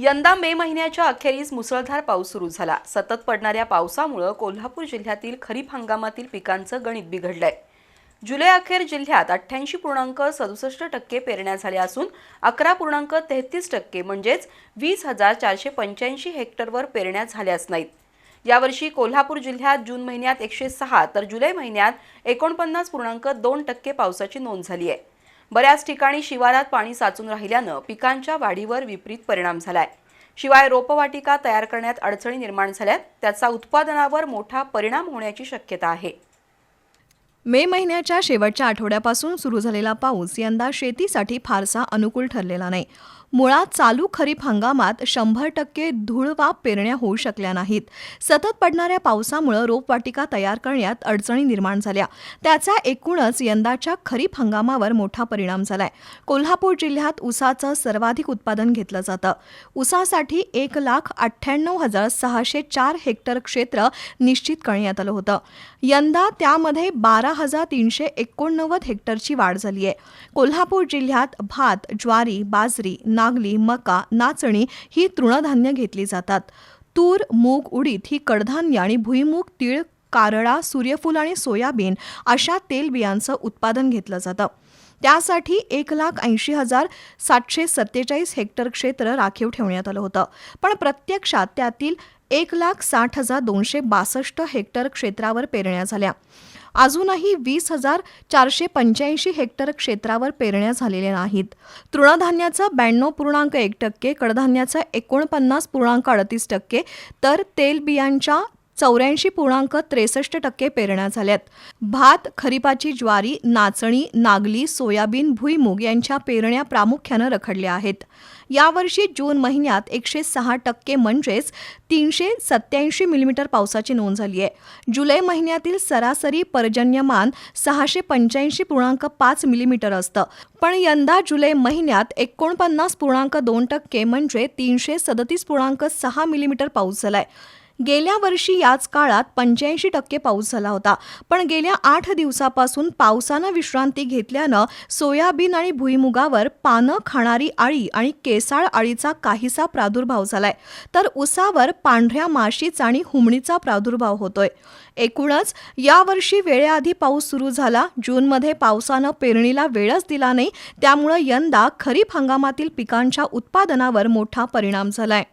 यंदा मे महिन्याच्या अखेरीस मुसळधार पाऊस सुरू झाला. सतत पडणाऱ्या पावसामुळं कोल्हापूर जिल्ह्यातील खरीप हंगामातील पिकांचं गणित बिघडलंय. जुलै अखेर जिल्ह्यात अठ्ठ्याऐंशी पूर्णांक सदुसष्ट टक्के पेरण्या झाल्या असून अकरा पूर्णांक तेहतीस टक्के म्हणजेच वीस हजार चारशे पंच्याऐंशी हेक्टरवर पेरण्या झाल्याच नाहीत. यावर्षी कोल्हापूर जिल्ह्यात जून महिन्यात एकशे सहा तर जुलै महिन्यात एकोणपन्नास पूर्णांक दोन टक्के पावसाची नोंद झाली आहे. बऱ्याच ठिकाणी शिवारात पाणी साचून राहिल्यानं पिकांच्या वाढीवर विपरीत परिणाम झालाय. शिवाय रोपवाटिका तयार करण्यात अडचणी निर्माण झाल्यात. त्याचा उत्पादनावर मोठा परिणाम होण्याची शक्यता आहे. मे महिन्याच्या शेवटच्या आठवड्यापासून सुरू झालेला पाऊस यंदा शेतीसाठी फारसा अनुकूल ठरलेला नाही. मुळात चालू खरीप हंगामात शंभर टक्के धूळवाप पेरण्या होऊ शकल्या नाहीत. सतत पडणाऱ्या पावसामुळं रोपवाटिका तयार करण्यात अडचणी निर्माण झाल्या. त्याचा एकूणच यंदाच्या खरीप हंगामावर मोठा परिणाम झालाय. कोल्हापूर जिल्ह्यात ऊसाचं सर्वाधिक उत्पादन घेतलं जातं. ऊसासाठी एक लाख अठ्ठ्याण्णव हजार सहाशे चार हेक्टर क्षेत्र निश्चित करण्यात आलं होतं. यंदा त्यामध्ये बारा हजार तीनशे एकोणनव्वद हेक्टरची वाढ झाली आहे कोल्हापूर जिल्ह्यात भात ज्वारी बाजरी नागली मका नाचणी ही तृणधान्य घेतली जातात. तूर मूग उडीद ही कडधान्य आणि भुईमूग तीळ कारळा सूर्यफूल आणि सोयाबीन अशा तेलबियांचं उत्पादन घेतलं जातं. त्यासाठी एक लाख ऐंशी हजार सातशे सत्तेचाळीस हेक्टर क्षेत्र राखीव ठेवण्यात आलं होतं. पण प्रत्यक्षात त्यातील एक लाख साठ हजार दोनशे बासष्ट हेक्टर क्षेत्रावर पेरण्या झाल्या. अजूनही वीस हजार चारशे पंच्याऐंशी हेक्टर क्षेत्रावर पेरण्या झालेल्या नाहीत. तृणधान्याचं ब्याण्णव पूर्णांक एक टक्के कडधान्याचं एकोणपन्नास पूर्णांक अडतीस टक्के तर तेलबियांच्या चौऱ्याऐंशी पूर्णांक त्रेसष्ट टक्के पेरण्या झाल्यात. भात खरीपाची ज्वारी नाचणी नागली सोयाबीन भुईमूग यांच्या पेरण्या प्रामुख्यानं रखडल्या आहेत. यावर्षी जून महिन्यात एकशे सहा टक्के म्हणजेच तीनशे सत्याऐंशी मिलीमीटर पावसाची नोंद झाली आहे. जुलै महिन्यातील सरासरी पर्जन्यमान सहाशे पंच्याऐंशी पूर्णांक पाच मिलीमीटर असतं. पण यंदा जुलै महिन्यात एकोणपन्नास पूर्णांक दोन टक्के म्हणजे तीनशे सदतीस पूर्णांक सहा मिलीमीटर पाऊस झालाय. गेल्या वर्षी याच काळात पंच्याऐंशी टक्के पाऊस झाला होता. पण गेल्या आठ दिवसापासून पावसानं विश्रांती घेतल्यानं सोयाबीन आणि भुईमुगावर पानं खाणारी आळी आणि केसाळ आळीचा काहीसा प्रादुर्भाव झालाय. तर उसावर पांढऱ्या माशीच आणि हुमणीचा प्रादुर्भाव होतोय. एकूणच यावर्षी वेळेआधी पाऊस सुरू झाला. जूनमध्ये पावसानं पेरणीला वेळच दिला नाही. त्यामुळं यंदा खरीप हंगामातील पिकांच्या उत्पादनावर मोठा परिणाम झालाय.